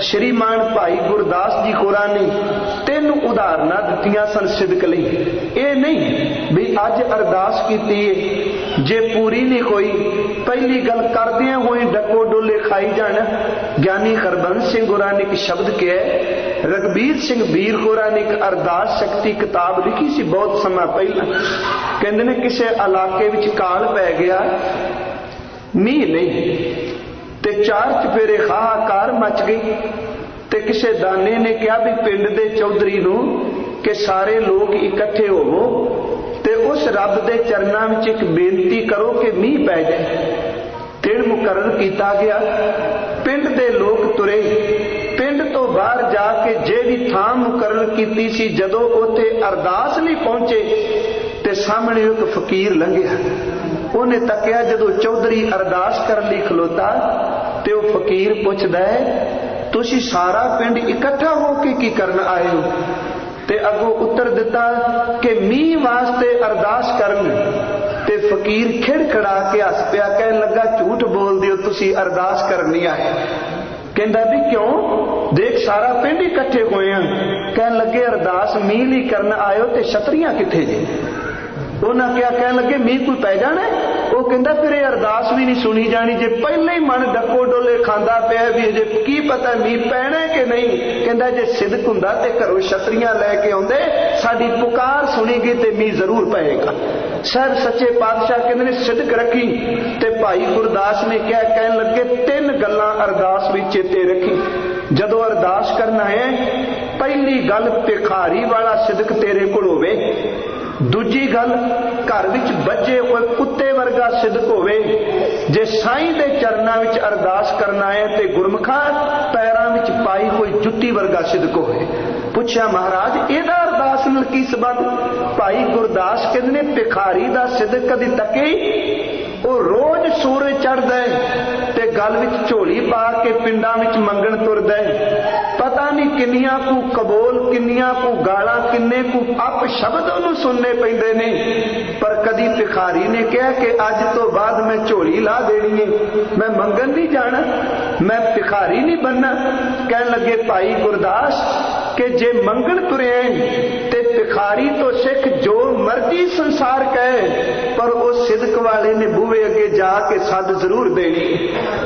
ਸ਼੍ਰੀਮਾਨ ਭਾਈ ਗੁਰਦਾਸ ਜੀ ਹੋਰਾਂ ਨੇ ਤਿੰਨ ਉਦਾਹਰਨਾਂ ਦਿੱਤੀਆਂ ਸਨ ਸਿਦਕ ਲਈ। ਇਹ ਨਹੀਂ ਵੀ ਅੱਜ ਅਰਦਾਸ ਕੀਤੀ ਏ। ਜੇ ਪੂਰੀ ਨਹੀਂ ਹੋਈ, ਪਹਿਲੀ ਗੱਲ ਕਰਦਿਆਂ ਹੋਏ ਡੱਕੋ ਡੋਲੇ ਖਾਈ ਜਾਣ। ਗਿਆਨੀ ਹਰਬੰਸ ਸਿੰਘ ਹੋਰਾਂ ਨੇ ਇੱਕ ਸ਼ਬਦ ਕਿਹਾ ਰਗਬੀਰ ਸਿੰਘ ਵੀਰ ਹੋਰਾਂ ਨੇ ਇੱਕ ਅਰਦਾਸ ਸ਼ਕਤੀ ਕਿਤਾਬ ਲਿਖੀ ਸੀ ਬਹੁਤ ਸਮਾਂ ਪਹਿਲਾਂ। ਕਹਿੰਦੇ ਨੇ, ਕਿਸੇ ਇਲਾਕੇ ਵਿੱਚ ਕਾਲ ਪੈ ਗਿਆ। ਮੀਂਹ ਨਹੀਂ ਤੇ ਚਾਰ ਚਪੇਰੇ ਹਾਹਾਕਾਰ ਮਚ ਗਈ ਤੇ ਕਿਸੇ ਦਾਨੇ ਨੇ ਕਿਹਾ ਵੀ ਪਿੰਡ ਦੇ ਚੌਧਰੀ ਨੂੰ ਕਿ ਸਾਰੇ ਲੋਕ ਇਕੱਠੇ ਹੋਵੋ ਤੇ ਉਸ ਰੱਬ ਦੇ ਚਰਨਾਂ ਵਿੱਚ ਇੱਕ ਬੇਨਤੀ ਕਰੋ ਕਿ ਮੀਂਹ ਪੈ ਜਾਏ। ਦਿਨ ਮੁਕਰਰ ਕੀਤਾ ਗਿਆ। ਪਿੰਡ ਦੇ ਲੋਕ ਤੁਰੇ। ਪਿੰਡ ਤੋਂ ਬਾਹਰ ਜਾ ਕੇ ਜਿਹੜੀ ਥਾਂ ਮੁਕਰਰ ਕੀਤੀ ਸੀ, ਜਦੋਂ ਉੱਥੇ ਅਰਦਾਸ ਲਈ ਪਹੁੰਚੇ, ਤੇ ਸਾਹਮਣੇ ਇੱਕ ਫਕੀਰ ਲੰਘਿਆ। ਉਹਨੇ ਤੱਕਿਆ, ਜਦੋਂ ਚੌਧਰੀ ਅਰਦਾਸ ਕਰਨ ਲਈ ਖਲੋਤਾ ਤੇ ਉਹ ਫਕੀਰ ਪੁੱਛਦਾ ਹੈ, ਤੁਸੀਂ ਸਾਰਾ ਪਿੰਡ ਇਕੱਠਾ ਹੋ ਕੇ ਕੀ ਕਰਨ ਆਏ ਹੋ? ਤੇ ਅੱਗੋਂ ਉੱਤਰ ਦਿੱਤਾ ਕਿ ਮੀਂਹ ਵਾਸਤੇ ਅਰਦਾਸ ਕਰਨ। ਤੇ ਫਕੀਰ ਖਿੜਖੜਾ ਕੇ ਹੱਸ ਪਿਆ, ਕਹਿਣ ਲੱਗਾ, ਝੂਠ ਬੋਲਦੇ ਹੋ, ਤੁਸੀਂ ਅਰਦਾਸ ਕਰਨ ਨਹੀਂ ਆਏ? ਕਹਿੰਦਾ, ਵੀ ਕਿਉਂ? ਦੇਖ, ਸਾਰਾ ਪਿੰਡ ਇਕੱਠੇ ਹੋਏ ਆ। ਕਹਿਣ ਲੱਗੇ, ਅਰਦਾਸ ਮੀਂਹ ਲਈ ਕਰਨ ਆਇਓ ਤੇ ਛਤਰੀਆਂ ਕਿੱਥੇ ਜੇ? ਉਹਨਾਂ ਕਿਹਾ, ਕਹਿਣ ਲੱਗੇ, ਮੀਂਹ ਕੋਈ ਪੈ ਜਾਣਾ ਉਹ ਕਹਿੰਦਾ ਫਿਰ ਇਹ ਅਰਦਾਸ ਵੀ ਨਹੀਂ ਸੁਣੀ ਜਾਣੀ। ਜੇ ਪਹਿਲੇ ਹੀ ਮਨ ਡੱਕੋ ਡੋਲੇ ਖਾਂਦਾ ਪਿਆ ਵੀ ਅਜੇ ਕੀ ਪਤਾ ਮੀਂਹ ਪੈਣਾ ਕਿ ਨਹੀਂ? ਕਹਿੰਦਾ, ਜੇ ਸਿਦਕ ਹੁੰਦਾ ਤੇ ਘਰੋਂ ਛਤਰੀਆਂ ਲੈ ਕੇ ਆਉਂਦੇ, ਸਾਡੀ ਪੁਕਾਰ ਸੁਣੀ ਤੇ ਮੀਂਹ ਜ਼ਰੂਰ ਪਏਗਾ। ਸਰ, ਸੱਚੇ ਪਾਤਸ਼ਾਹ ਕਹਿੰਦੇ ਨੇ ਸਿਦਕ ਰੱਖੀ ਤੇ ਭਾਈ ਗੁਰਦਾਸ ਨੇ ਕਿਹਾ, ਕਹਿਣ ਲੱਗੇ, ਤਿੰਨ ਗੱਲਾਂ ਅਰਦਾਸ ਵਿੱਚ ਚੇਤੇ ਰੱਖੀ। ਜਦੋਂ ਅਰਦਾਸ ਕਰਨਾ ਹੈ, ਪਹਿਲੀ ਗੱਲ ਭਿਖਾਰੀ ਵਾਲਾ ਸਿਦਕ ਤੇਰੇ ਕੋਲ ਹੋਵੇ। ਦੂਜੀ ਗੱਲ, ਘਰ ਵਿੱਚ ਬੱਜੇ ਹੋਏ ਕੁੱਤੇ ਵਰਗਾ ਸਿਦਕ ਹੋਵੇ, ਜੇ ਸਾਈਂ ਦੇ ਚਰਨਾਂ ਵਿੱਚ ਅਰਦਾਸ ਕਰਨਾ ਹੈ ਤੇ ਗੁਰਮਖਾਂ ਪੈਰਾਂ ਵਿੱਚ ਪਾਈ ਹੋਈ ਜੁੱਤੀ ਵਰਗਾ ਸਿਦਕ ਹੋਵੇ। ਪੁੱਛਿਆ, ਮਹਾਰਾਜ, ਇਹਦਾ ਅਰਦਾਸ ਨਾਲ ਕੀ ਸਬੰਧ? ਭਾਈ ਗੁਰਦਾਸ ਕਹਿੰਦੇ ਨੇ, ਭਿਖਾਰੀ ਦਾ ਸਿਦਕ ਕਦੀ ਤੱਕੇ ਉਹ ਰੋਜ਼ ਸੂਰਜ ਚੜਦਾ ਤੇ ਗੱਲ ਵਿੱਚ ਝੋਲੀ ਪਾ ਕੇ ਪਿੰਡਾਂ ਵਿੱਚ ਮੰਗਣ ਤੁਰਦਾ ਪਤਾ ਨਹੀਂ ਕਿੰਨੀਆਂ ਕੁ ਕਬੂਲ, ਕਿੰਨੀਆਂ ਕੁ ਗਾਲਾਂ, ਕਿੰਨੇ ਕੁ ਅਪ ਸ਼ਬਦ ਉਹਨੂੰ ਸੁਣਨੇ ਪੈਂਦੇ ਨੇ। ਪਰ ਕਦੀ ਭਿਖਾਰੀ ਨੇ ਕਿਹਾ ਕਿ ਅੱਜ ਤੋਂ ਬਾਅਦ ਮੈਂ ਝੋਲੀ ਲਾ ਦੇਣੀ ਏ। ਮੈਂ ਮੰਗਣ ਨਹੀਂ ਜਾਣਾ, ਮੈਂ ਭਿਖਾਰੀ ਨਹੀਂ ਬੰਨਾ ਕਹਿਣ ਲੱਗੇ, ਭਾਈ ਗੁਰਦਾਸ ਕਿ ਜੇ ਮੰਗਣ ਤੁਰਿਆ ਤੇ ਭਿਖਾਰੀ ਤੋਂ ਸਿੱਖ ਜੋ ਮਰਜ਼ੀ ਸੰਸਾਰ ਕਹੇ, ਪਰ ਉਹ ਸਿਦਕ ਵਾਲੇ ਨੇ ਬੂਹੇ ਅੱਗੇ ਜਾ ਕੇ ਸੱਦ ਜ਼ਰੂਰ ਦੇਣੀ।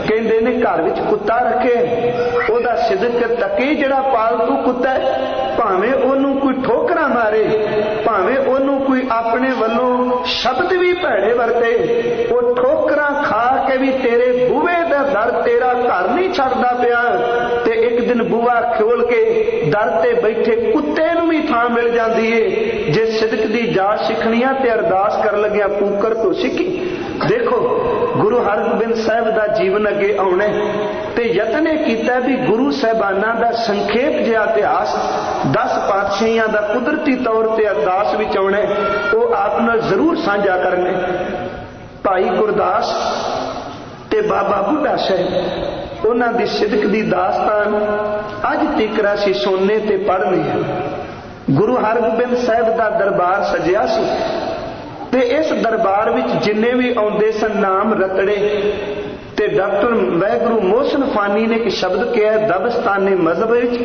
ਕਹਿੰਦੇ ਨੇ ਘਰ ਵਿੱਚ ਕੁੱਤਾ ਰੱਖੇ ਉਹਦਾ ਸਿਦਕ ਤੱਕੇ ਜਿਹੜਾ ਪਾਲਤੂ ਕੁੱਤਾ ਭਾਵੇਂ ਉਹਨੂੰ ਕੋਈ ਠੋਕਰਾਂ ਮਾਰੇ, ਭਾਵੇਂ ਉਹਨੂੰ ਕੋਈ ਆਪਣੇ ਵੱਲੋਂ ਸ਼ਬਦ ਵੀ ਭੈੜੇ ਵਰਤੇ, ਉਹ ਠੋਕਰਾਂ ਖਾ ਕੇ ਵੀ ਤੇਰੇ ਬੂਹੇ ਦਾ ਦਰ ਤੇਰਾ ਘਰ ਨਹੀਂ ਛੱਡਦਾ ਪਿਆ ਤੇ ਇੱਕ ਦਿਨ ਬੂਹਾ ਖੋਲ ਕੇ ਦਰ ਤੇ ਬੈਠੇ ਕੁੱਤੇ ਨੂੰ ਵੀ ਥਾਂ ਮਿਲ ਜਾਂਦੀ ਏ। ਜੇ ਸਿਦਕ ਦੀ ਜਾਚ ਸਿੱਖਣੀ ਤੇ ਅਰਦਾਸ ਕਰਨ ਲੱਗਿਆ ਪੂਕਰ ਤੋਂ ਸਿੱਖੀ, ਦੇਖੋ, ਗੁਰੂ ਹਰਗੋਬਿੰਦ ਸਾਹਿਬ ਦਾ ਜੀਵਨ ਅੱਗੇ ਆਉਣਾ ਤੇ ਯਤਨ ਇਹ ਕੀਤਾ ਵੀ ਗੁਰੂ ਸਾਹਿਬਾਨਾਂ ਦਾ ਸੰਖੇਪ ਜਿਹਾ ਇਤਿਹਾਸ 10 ਪਾਤਸ਼ਾਹੀਆਂ ਦਾ ਕੁਦਰਤੀ ਤੌਰ ਤੇ ਅਰਦਾਸ ਵਿੱਚ ਆਉਣਾ ਉਹ ਆਪ ਨਾਲ ਜ਼ਰੂਰ ਸਾਂਝਾ ਕਰਨੇ ਭਾਈ ਗੁਰਦਾਸ ਤੇ ਬਾਬਾ ਬੁੱਢਾ ਸਾਹਿਬ ਉਹਨਾਂ ਦੀ ਸਿਦਕ ਦੀ ਦਾਸਤਾਨ ਅੱਜ ਤੱਕ ਅਸੀਂ ਸੁਣਨੇ ਤੇ ਪੜ੍ਹਨੇ ਆ ਗੁਰੂ ਹਰਗੋਬਿੰਦ ਸਾਹਿਬ ਦਾ ਦਰਬਾਰ ਸਜਿਆ ਸੀ ਤੇ ਇਸ ਦਰਬਾਰ ਵਿੱਚ ਜਿੰਨੇ ਵੀ ਆਉਂਦੇ ਸਨ ਨਾਮ ਰਤੜੇ ਤੇ ਡਾਕਟਰ ਵੈਗੁਰੂ ਮੋਹਸਨ ਫਾਨੀ ਨੇ ਇੱਕ ਸ਼ਬਦ ਕਿਹਾ ਦਬਸਤਾਨੇ ਮਜ਼ਹਬ ਵਿੱਚ।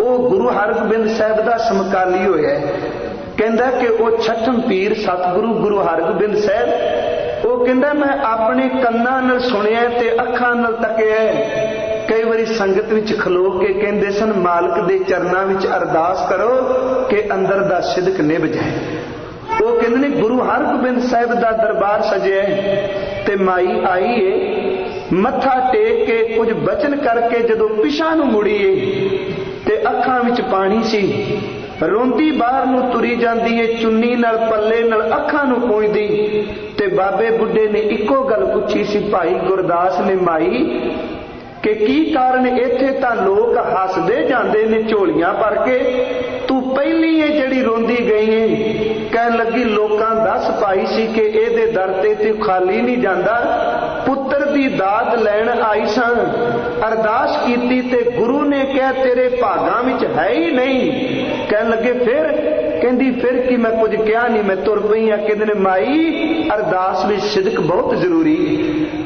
ਉਹ ਗੁਰੂ ਹਰਗੋਬਿੰਦ ਸਾਹਿਬ ਦਾ ਸਮਕਾਲੀ ਹੋਇਆ ਕਹਿੰਦਾ ਕਿ ਉਹ ਛਠਮ ਪੀਰ ਸਤਿਗੁਰੂ ਗੁਰੂ ਹਰਗੋਬਿੰਦ ਸਾਹਿਬ ਉਹ ਕਹਿੰਦਾ, ਮੈਂ ਆਪਣੇ ਕੰਨਾਂ ਨਾਲ ਸੁਣਿਆ ਤੇ ਅੱਖਾਂ ਨਾਲ ਤੱਕਿਆ ਕਈ ਵਾਰੀ ਸੰਗਤ ਵਿੱਚ ਖਲੋ ਕੇ ਕਹਿੰਦੇ ਸਨ, ਮਾਲਕ ਦੇ ਚਰਨਾਂ ਵਿੱਚ ਅਰਦਾਸ ਕਰੋ ਕਿ ਅੰਦਰ ਦਾ ਸਿਦਕ ਨਿਭ ਜਾਏ। ਉਹ ਕਹਿੰਦੇ ਨੇ, ਗੁਰੂ ਹਰਗੋਬਿੰਦ ਸਾਹਿਬ ਦਾ ਦਰਬਾਰ ਸਜਿਆ ਤੇ ਮਾਈ ਆਈ ਏ। ਮੱਥਾ ਟੇਕ ਕੇ ਕੁਝ ਬਚਨ ਕਰਕੇ ਜਦੋਂ ਪਿਛਾ ਨੂੰ ਮੁੜੀਏ ਤੇ ਅੱਖਾਂ ਵਿੱਚ ਪਾਣੀ ਸੀ, ਰੋਂਦੀ ਬਾਹਰ ਨੂੰ ਤੁਰੀ ਜਾਂਦੀ ਏ, ਚੁੰਨੀ ਨਾਲ, ਪੱਲੇ ਨਾਲ ਅੱਖਾਂ ਨੂੰ ਪੂੰਝਦੀ। ਤੇ ਬਾਬੇ ਬੁੱਢੇ ਨੇ ਇੱਕੋ ਗੱਲ ਪੁੱਛੀ ਸੀ ਭਾਈ ਗੁਰਦਾਸ ਨੇ, ਮਾਈ, ਕਿ ਕੀ ਕਾਰਨ ਇੱਥੇ ਤਾਂ ਲੋਕ ਹੱਸਦੇ ਜਾਂਦੇ ਨੇ ਝੋਲੀਆਂ ਭਰ ਕੇ? ਤੂੰ ਪਹਿਲੀ ਏ ਜਿਹੜੀ ਰੋਂਦੀ ਗਈ ਏ। ਕਹਿਣ ਲੱਗੀ, ਲੋਕਾਂ ਦੱਸ ਪਾਈ ਸੀ ਕਿ ਇਹਦੇ ਦਰ ਤੇ ਤੂੰ ਖਾਲੀ ਨਹੀਂ ਜਾਂਦਾ। ਪੁੱਤਰ ਦੀ ਦਾਤ ਲੈਣ ਆਈ ਸਾਂ। ਅਰਦਾਸ ਕੀਤੀ ਤੇ ਗੁਰੂ ਨੇ ਕਿਹਾ, ਤੇਰੇ ਭਾਗਾਂ ਵਿੱਚ ਹੈ ਹੀ ਨਹੀਂ। ਕਹਿਣ ਲੱਗੇ, ਫਿਰ ਕਹਿੰਦੀ, ਫਿਰ ਕੀ ਮੈਂ ਕੁਝ ਕਿਹਾ ਨਹੀਂ? ਮੈਂ ਤੁਰ ਪਈ ਆ ਕਹਿੰਦੇ ਨੇ, ਮਾਈ, ਅਰਦਾਸ ਵਿੱਚ ਸਿਦਕ ਬਹੁਤ ਜ਼ਰੂਰੀ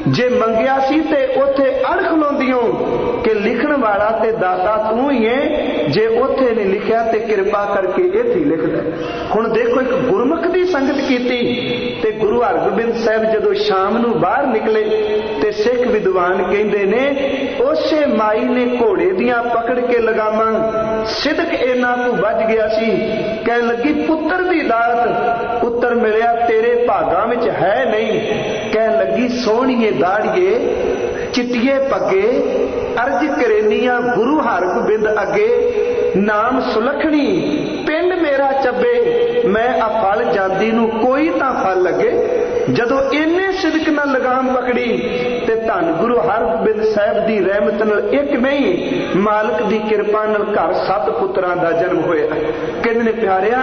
ਜੇ ਮੰਗਿਆ ਸੀ ਤੇ ਉੱਥੇ ਅਣਖ ਲਾਉਂਦੀਓ ਕਿ ਲਿਖਣ ਵਾਲਾ ਤੇ ਦਾਤਾ ਤੂੰ ਹੀ ਹੈ ਜੇ ਉੱਥੇ ਨਹੀਂ ਲਿਖਿਆ ਤੇ ਕਿਰਪਾ ਕਰਕੇ ਇੱਥੇ ਹੀ ਲਿਖ ਲੈ। ਹੁਣ ਦੇਖੋ, ਇੱਕ ਗੁਰਮੁਖ ਦੀ ਸੰਗਤ ਕੀਤੀ ਤੇ ਗੁਰੂ ਹਰਗੋਬਿੰਦ ਸਾਹਿਬ ਜਦੋਂ ਸ਼ਾਮ ਨੂੰ ਬਾਹਰ ਨਿਕਲੇ ਤੇ ਸਿੱਖ ਵਿਦਵਾਨ ਕਹਿੰਦੇ ਨੇ, ਉਸੇ ਮਾਈ ਨੇ ਘੋੜੇ ਦੀਆਂ ਪਕੜ ਕੇ ਲਗਾਮਾਂ ਸਿਦਕ ਇਹਨਾਂ ਨੂੰ ਵੱਜ ਗਿਆ ਸੀ। ਕਹਿਣ ਲੱਗੀ, ਪੁੱਤਰ ਦੀ ਦਾਤ ਪੁੱਤਰ ਮਿਲਿਆ ਤੇਰੇ ਭਾਗਾਂ ਵਿੱਚ ਹੈ ਨਹੀਂ। ਕਹਿਣ ਲੱਗੀ, ਸੋਹਣੀਏ ਦਾੜੀਏ, ਚਿੱਟੀਏ ਪੱਗੇ, ਅਰਜ ਕਰੇਨੀਆਂ ਗੁਰੂ ਹਰਗੋਬਿੰਦ ਅੱਗੇ। ਨਾਮ ਸੁਲਖਣੀ, ਪਿੰਡ ਮੇਰਾ ਚੱਬੇ, ਮੈਂ ਆ ਫਲ ਜਾਂਦੀ ਨੂੰ ਕੋਈ ਤਾਂ ਫਲ ਲੱਗੇ। ਜਦੋਂ ਇੰਨੇ ਸਿਦਕ ਨਾਲ ਲਗਾਮ ਪਕੜੀ ਤੇ ਧੰਨ ਗੁਰੂ ਹਰਗੋਬਿੰਦ ਸਾਹਿਬ ਦੀ ਰਹਿਮਤ ਨਾਲ ਇੱਕ ਨਹੀਂ, ਮਾਲਕ ਦੀ ਕਿਰਪਾ ਨਾਲ ਘਰ ਸੱਤ ਪੁੱਤਰਾਂ ਦਾ ਜਨਮ ਹੋਇਆ। ਕਹਿੰਦੇ ਨੇ, ਪਿਆਰਿਆ,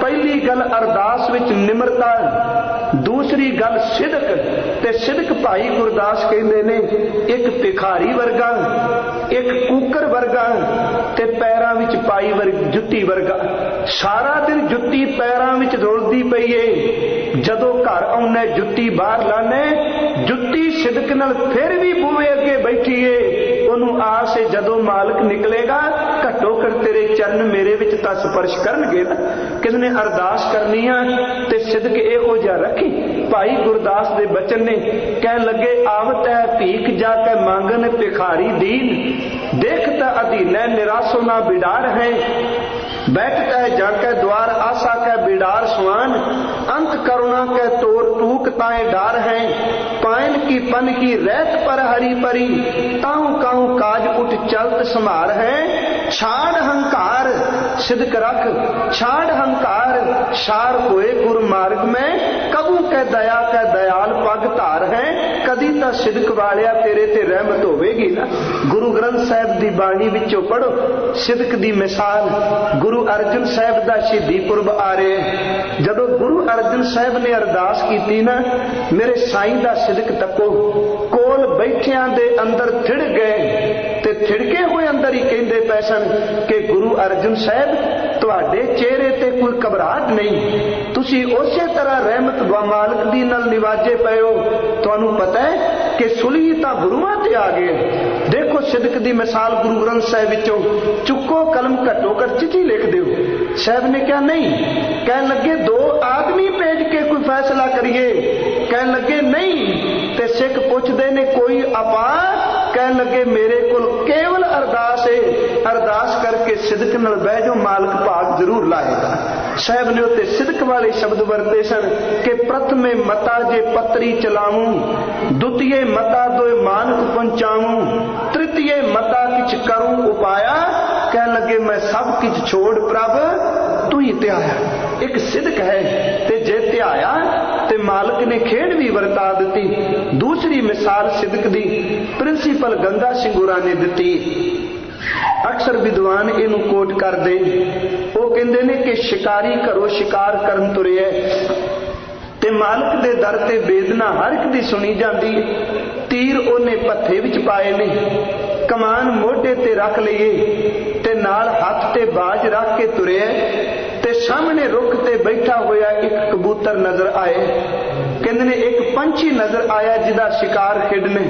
ਪਹਿਲੀ ਗੱਲ ਅਰਦਾਸ ਵਿੱਚ ਨਿਮਰਤਾ ਦੂਸਰੀ ਗੱਲ ਸਿਦਕ, ਤੇ ਸਿਦਕ ਭਾਈ ਗੁਰਦਾਸ ਕਹਿੰਦੇ ਨੇ, ਇੱਕ ਭਿਖਾਰੀ ਵਰਗਾ, ਇੱਕ ਕੂਕਰ ਵਰਗਾ, ਤੇ ਪੈਰਾਂ ਵਿੱਚ ਪਾਈ ਵਰ, ਜੁੱਤੀ ਵਰਗਾ। ਸਾਰਾ ਦਿਨ ਜੁੱਤੀ ਪੈਰਾਂ ਵਿੱਚ ਰੋਲਦੀ ਪਈ ਏ। ਜਦੋਂ ਘਰ ਆਉਣਾ, ਜੁੱਤੀ ਬਾਹਰ ਲਾਣੇ ਜੁੱਤੀ ਸਿਦਕ ਨਾਲ ਫਿਰ ਵੀ ਬੂਵੇ ਅੱਗੇ ਬੈਠੀ ਏ। ਉਹਨੂੰ ਆਸ ਏ ਜਦੋਂ ਮਾਲਕ ਨਿਕਲੇਗਾ ਘੱਟੋ ਘੱਟ ਤੇਰੇ ਚਰਨ ਮੇਰੇ ਵਿੱਚ ਤਾਂ ਸਪਰਸ਼ ਕਰਨਗੇ ਨਾ ਕਿਸ ਨੇ ਅਰਦਾਸ ਕਰਨੀ ਆ ਤੇ ਸਿਦਕ ਇਹੋ ਜਿਹਾ ਰੱਖੀ ਭਾਈ ਗੁਰਦਾਸ ਦੇ ਬਚਨ ਨੇ ਕਹਿਣ ਲੱਗੇ ਆਵਤ ਹੈ ਭੀਖ ਜਾ ਕੇ ਮੰਗਨ ਭਿਖਾਰੀ ਦੀਨ ਦੇਖਤਾ ਅਧੀਨੈ ਨਿਰਾਸੋ ਨਾ ਬਿਡਾਰ ਹੈ बैठता है जाके द्वार आशा के बिडार सुहान अंत करुणा के तोर टूक ताए डार हैं کی پن کی ریت پر ہری پری، تاؤں کاؤں کاج اٹھ چلت سمار ہے۔ چھاڑ ہنکار صدق رکھ چھاڑ ہنکار، شار ہوئے گر مارگ میں۔ کبو کے دیا کے دیال پگ تار ਇਹਨਾਂ ਸਿਦਕ ਵਾਲਿਆ ਤੇਰੇ ਤੇ ਰਹਿਮਤ ਹੋਵੇਗੀ ਨਾ? ਗੁਰੂ ਗ੍ਰੰਥ ਸਾਹਿਬ ਦੀ ਬਾਣੀ ਵਿੱਚੋਂ ਪੜੋ ਸਿਦਕ ਦੀ ਮਿਸਾਲ, ਗੁਰੂ ਅਰਜਨ ਸਾਹਿਬ ਦਾ ਸ਼ਹੀਦੀ ਪੁਰਬ ਆ ਰਿਹਾ ਜਦੋਂ ਗੁਰੂ ਅਰਜਨ ਸਾਹਿਬ ਨੇ ਅਰਦਾਸ ਕੀਤੀ ਨਾ, ਮੇਰੇ ਸਾਈਂ ਦਾ ਸਿਦਕ ਤੱਕੋ ਕੋਲ ਬੈਠਿਆਂ ਦੇ ਅੰਦਰ ਥਿੜ ਗਏ, ਤੇ ਥਿੜਕੇ ਹੋਏ ਅੰਦਰ ਹੀ ਕਹਿੰਦੇ ਪੈਸਨ ਕਿ ਗੁਰੂ ਅਰਜਨ ਸਾਹਿਬ, ਤੁਹਾਡੇ ਚਿਹਰੇ ਤੇ ਕੋਈ ਘਬਰਾਹਟ ਨਹੀਂ ਤੁਸੀਂ ਉਸੇ ਤਰ੍ਹਾਂ ਰਹਿਮਤ ਵਾ ਮਾਲਕ ਦੀ ਨਾਲ ਨਿਵਾਜੇ ਪਏ ਹੋ ਤੁਹਾਨੂੰ ਪਤਾ ਹੈ ਕਿ ਸੁਲੀ ਤਾਂ ਗੁਰੂਆਂ ਤੇ ਆ ਗਏ ਦੇਖੋ ਸਿਦਕ ਦੀ ਮਿਸਾਲ ਗੁਰੂ ਗ੍ਰੰਥ ਸਾਹਿਬ ਵਿੱਚੋਂ ਚੁੱਕੋ ਕਲਮ ਘੱਟੋ ਘੱਟ ਚਿੱਠੀ ਲਿਖ ਦਿਓ ਸਾਹਿਬ ਨੇ ਕਿਹਾ ਨਹੀਂ ਕਹਿਣ ਲੱਗੇ ਦੋ ਆਦਮੀ ਭੇਜ ਕੇ ਕੋਈ ਫੈਸਲਾ ਕਰੀਏ ਕਹਿਣ ਲੱਗੇ ਨਹੀਂ ਤੇ ਸਿੱਖ ਪੁੱਛਦੇ ਨੇ ਕੋਈ ਆਪਾ ਕਹਿਣ ਲੱਗੇ ਮੇਰੇ ਕੋਲ ਕੇਵਲ ਅਰਦਾਸ ਹੈ ਅਰਦਾਸ ਕਰਕੇ ਸਿਦਕ ਨਾਲ ਬਹਿ ਜਾਓ ਮਾਲਕ ਭਾਗ ਜ਼ਰੂਰ ਲਾਏਗਾ ਸਾਹਿਬ ਨੇ ਉੱਤੇ ਸਿਦਕ ਵਾਲੇ ਸ਼ਬਦ ਵਰਤੇ ਸਨ ਕਿ ਪ੍ਰਥਮੇ ਮਤਾ ਜੇ ਪਤਰੀ ਚਲਾਉਂ, ਦੁਤੀਏ ਮਤਾ ਦੋਏ ਮਾਨਕ ਪਹੁੰਚਾਉਂ, ਤ੍ਰਿਤੀਏ ਮਤਾ ਕਿਛ ਕਰੂੰ ਉਪਾਇਆ ਕਹਿਣ ਲੱਗੇ ਮੈਂ ਸਭ ਕਿਛ ਛੋੜ ਪ੍ਰਭ, ਤੂੰ ਹੀ ਧਿਆਇਆ। ਇੱਕ ਸਿਦਕ ਹੈ ਤੇ ਜੇ ਧਿਆਇਆ, ਤੇ ਮਾਲਕ ਨੇ ਖੇਡ ਵੀ ਵਰਤਾ ਦਿੱਤੀ। ਦੂਸਰੀ ਮਿਸਾਲ ਸਿਦਕ ਦੀ ਪ੍ਰਿੰਸੀਪਲ ਗੰਗਾ ਸਿੰਘੂਰਾ ਨੇ ਦਿੱਤੀ। ਅਕਸਰ ਵਿਦਵਾਨ ਇਹਨੂੰ ਕੋਟ ਕਰਦੇ। ਉਹ ਕਹਿੰਦੇ ਨੇ ਕਿ ਸ਼ਿਕਾਰੀ ਘਰੋਂ ਸ਼ਿਕਾਰ ਕਰਨ ਤੁਰਿਆ ਤੇ ਮਾਲਕ ਦੇ ਦਰ ਤੇ ਵੇਦਨਾ ਹਰ ਇੱਕ ਦੀ ਸੁਣੀ ਜਾਂਦੀ ਤੀਰ ਉਹਨੇ ਪੱਥੇ ਵਿੱਚ ਪਾਏ ਨੇ। ਕਮਾਨ ਮੋਢੇ ਤੇ ਰੱਖ ਲਈਏ ਤੇ ਨਾਲ ਹੱਥ ਤੇ ਬਾਜ ਰੱਖ ਕੇ ਤੁਰਿਆ ਤੇ ਸਾਹਮਣੇ ਰੁੱਖ ਤੇ ਬੈਠਾ ਹੋਇਆ ਇੱਕ ਕਬੂਤਰ ਨਜ਼ਰ ਆਏ ਕਹਿੰਦੇ ਨੇ ਇੱਕ ਪੰਛੀ ਨਜ਼ਰ ਆਇਆ ਜਿਹਦਾ ਸ਼ਿਕਾਰ ਖੇਡਣੇ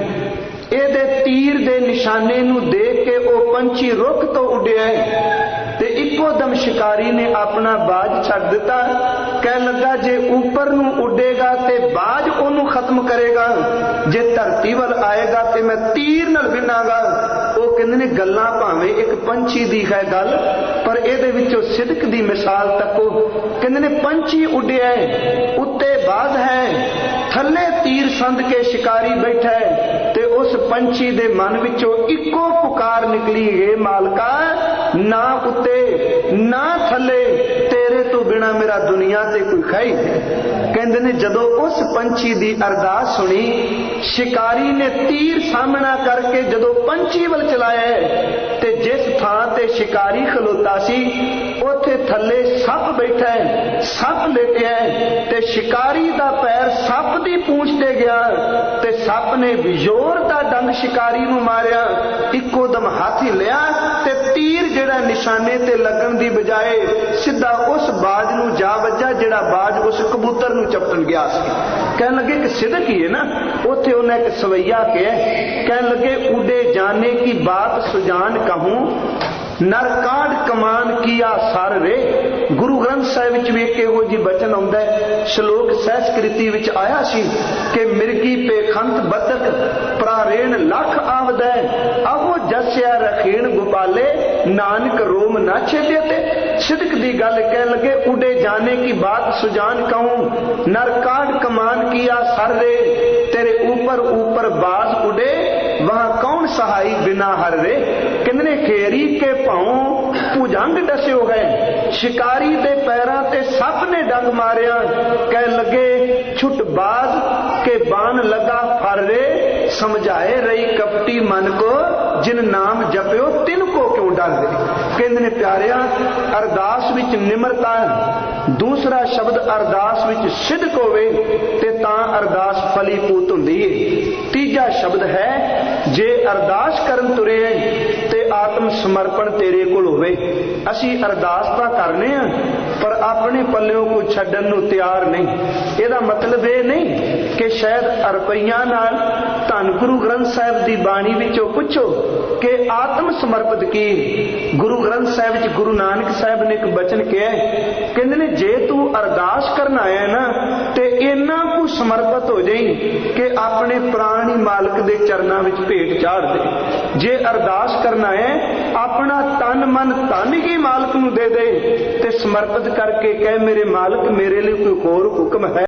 ਇਹਦੇ ਤੀਰ ਦੇ ਨਿਸ਼ਾਨੇ ਨੂੰ ਦੇਖ ਉਹ ਪੰਛੀ ਰੁੱਖ ਤੋਂ ਉੱਡਿਆ ਤੇ ਇੱਕੋ ਦਮ ਸ਼ਿਕਾਰੀ ਨੇ ਆਪਣਾ ਬਾਜ ਛੱਡ ਦਿੱਤਾ। ਕਹਿ ਲੱਗਾ, ਜੇ ਉੱਪਰ ਨੂੰ ਉੱਡੇਗਾ ਤੇ ਬਾਜ ਉਹਨੂੰ ਖਤਮ ਕਰੇਗਾ। ਜੇ ਧਰਤੀ ਵੱਲ ਆਏਗਾ ਤੇ ਮੈਂ ਤੀਰ ਨਾਲ ਬਿਨਾਗਾ। ਉਹ ਕਹਿੰਦੇ ਨੇ, ਗੱਲਾਂ ਭਾਵੇਂ ਇੱਕ ਪੰਛੀ ਦੀ ਹੈ ਗੱਲ, ਪਰ ਇਹਦੇ ਵਿੱਚੋਂ ਸਿਦਕ ਦੀ ਮਿਸਾਲ ਤੱਕੋ ਕਹਿੰਦੇ ਨੇ, ਪੰਛੀ ਉੱਡਿਆ ਉੱਤੇ ਬਾਜ਼ ਹੈ, ਥੱਲੇ ਤੀਰ ਸੰਦ ਕੇ ਸ਼ਿਕਾਰੀ ਬੈਠਾ ਉਸ ਪੰਛੀ ਦੇ ਮਨ ਵਿੱਚੋਂ ਇੱਕੋ ਪੁਕਾਰ ਨਿਕਲੀ ਏ ਮਾਲਕਾ, ਨਾ ਉੱਤੇ, ਨਾ ਥੱਲੇ, ਤੇਰੇ ਤੋਂ ਬਿਨਾ ਮੇਰਾ ਦੁਨੀਆ ਤੇ ਕੋਈ ਖਾਈ ਕਹਿੰਦੇ ਨੇ, ਜਦੋਂ ਉਸ ਪੰਛੀ ਦੀ ਅਰਦਾਸ ਸੁਣੀ, ਸ਼ਿਕਾਰੀ ਨੇ ਤੀਰ ਸਾਹਮਣਾ ਕਰਕੇ ਜਦੋਂ ਪੰਛੀ ਵੱਲ ਚਲਾਇਆ, ਤੇ ਜਿਸ ਥਾਂ ਤੇ ਸ਼ਿਕਾਰੀ ਖਲੋਤਾ ਸੀ ਉੱਥੇ ਥੱਲੇ ਸੱਪ ਬੈਠਾ ਹੈ, ਸੱਪ ਲੇਟਿਆ ਹੈ ਤੇ ਸ਼ਿਕਾਰੀ ਦਾ ਪੈਰ ਸੱਪ ਦੀ ਪੂੰਛ ਤੇ ਗਿਆ ਤੇ ਸੱਪ ਨੇ ਵਿਜੋਰ ਦਾ ਡੰਗ ਸ਼ਿਕਾਰੀ ਨੂੰ ਮਾਰਿਆ, ਇੱਕੋ ਦਮ ਹੱਥ ਲਿਆ ਤੇ ਤੀਰ ਜਿਹੜਾ ਨਿਸ਼ਾਨੇ ਤੇ ਲੱਗਣ ਦੀ ਬਜਾਏ ਸਿੱਧਾ ਉਸ ਬਾਜ ਨੂੰ ਜਾ ਵੱਜਾ ਜਿਹੜਾ ਬਾਜ ਉਸ ਕਬੂਤਰ ਨੂੰ ਚਪਟਣ ਗਿਆ ਸੀ। ਕਹਿਣ ਲੱਗੇ ਕਿ ਸਿਦਕ ਹੀ ਹੈ ਨਾ? ਉੱਥੇ ਉਹਨੇ ਇੱਕ ਸਵਈਆ ਕਿਹਾ, ਕਹਿਣ ਲੱਗੇ, ਉਡੇ ਜਾਣੇ ਕੀ ਬਾਤ ਸੁਜਾਨ ਕਹੂੰ ਨਰ ਕਾਢ ਕਮਾਨ ਕੀਆ ਸਰ ਵੇ। ਗੁਰੂ ਗ੍ਰੰਥ ਸਾਹਿਬ ਵਿੱਚ ਵੀ ਇੱਕ ਇਹੋ ਜੀ ਬਚਨ ਆਉਂਦਾ ਹੈ। ਸ਼ਲੋਕ ਸੰਸਕ੍ਰਿਤੀ ਵਿੱਚ ਆਇਆ ਸੀ ਕਿ ਮਿਰਗੀ ਪੇਖੰਤ ਬਦਕ ਪ੍ਰਾਰੇਣ ਲੱਖ ਆਵਦੈ ਆਹੋ ਜਸਿਆ ਰਖੀਣ ਗੋਪਾਲੇ, ਨਾਨਕ ਰੋਮ ਨਾ ਛੇਦੇ ਤੇ। ਸਿਦਕ ਦੀ ਗੱਲ ਕਹਿ ਲਗੇ, ਉਡੇ ਜਾਣੇ ਕੀ ਬਾਤ ਸੁਜਾਨ ਕਹੂੰ। ਨਰ ਕਾਢ ਕਮਾਨ ਕੀਆ ਸਰ ਰੇ। ਤੇਰੇ ਉਪਰ ਉਪਰ ਬਾਜ਼ ਉਡੇ, ਵਹਾਂ ਕੌਣ ਸਹਾਈ ਬਿਨਾ ਹਰ ਵੇ ਕਿੰਨੇ ਖੇਰੀ ਕੇ ਭਾਉ ਪੁਜੰਗ ਡਸਿਓ ਗਏ। ਸ਼ਿਕਾਰੀ ਦੇ ਪੈਰਾਂ ਤੇ ਸੱਪ ਨੇ ਡੰਗ ਮਾਰਿਆ। ਕਹਿ ਲੱਗੇ, ਛੁੱਟ ਬਾਜ਼ ਕੇ ਬਾਣ ਲਗਾ ਫਰ ਰੇ। ਸਮਝਾਏ ਰਹੀ ਕਪਟੀ ਮਨ ਕੋ, ਜਿਨ ਨਾਮ ਜਪਿਓ ਤਿਨ ਕੋ ਕਿਉ ਡਰਦੇ ਕਹਿੰਦੇ ਨੇ, ਪਿਆਰਿਆ, ਅਰਦਾਸ ਵਿੱਚ ਨਿਮਰਤਾ ਦੂਸਰਾ ਸ਼ਬਦ, ਅਰਦਾਸ ਵਿੱਚ ਸਿੱਧ ਹੋਵੇ ਤੇ ਤਾਂ ਅਰਦਾਸ ਫਲੀਪੂਤ ਹੁੰਦੀ ਹੈ ਤੀਜਾ ਸ਼ਬਦ ਹੈ ਜੇ ਅਰਦਾਸ ਕਰਨ ਤੁਰੇ ਤੇ ਆਤਮ ਸਮਰਪਣ ਤੇਰੇ ਕੋਲ ਹੋਵੇ, ਅਸੀਂ ਅਰਦਾਸ ਤਾਂ ਕਰਨੇ ਆ, ਪਰ ਆਪਣੇ ਪੱਲਿਓਂ ਕੋ ਛੱਡਣ ਨੂੰ ਤਿਆਰ ਨਹੀਂ। ਇਹਦਾ ਮਤਲਬ ਇਹ ਨਹੀਂ ਕਿ ਸ਼ਾਇਦ ਰੁਪਈਆਂ ਨਾਲ ਧੰਨ ਗੁਰੂ ਗ੍ਰੰਥ ਸਾਹਿਬ ਦੀ ਬਾਣੀ ਵਿੱਚੋਂ ਪੁੱਛੋ ਕਿ ਆਤਮ ਸਮਰਪਿਤ ਕੀ? ਗੁਰੂ ਗ੍ਰੰਥ ਸਾਹਿਬ ਵਿੱਚ ਗੁਰੂ ਨਾਨਕ ਸਾਹਿਬ ਨੇ ਇੱਕ ਬਚਨ ਕਿਹਾ ਕਹਿੰਦੇ ਨੇ, ਜੇ ਤੂੰ ਅਰਦਾਸ ਕਰਨ ਆਇਆ ਨਾ ਇੰਨਾ ਕੁ ਸਮਰਪਿਤ ਹੋ ਜਾਈ ਕਿ ਆਪਣੇ ਪ੍ਰਾਣ ਹੀ ਮਾਲਕ ਦੇ ਚਰਨਾਂ ਵਿੱਚ ਭੇਟ ਚਾੜ ਦੇ। ਜੇ ਅਰਦਾਸ ਕਰਨਾ ਆਇਆ ਆਪਣਾ ਤਨ ਮਨ ਤਨ ਹੀ ਮਾਲਕ ਨੂੰ ਦੇ ਦੇ ਤੇ ਸਮਰਪਿਤ ਕਰਕੇ ਕਹੇ, ਮੇਰੇ ਮਾਲਕ, ਮੇਰੇ ਲਈ ਕੋਈ ਹੋਰ ਹੁਕਮ ਹੈ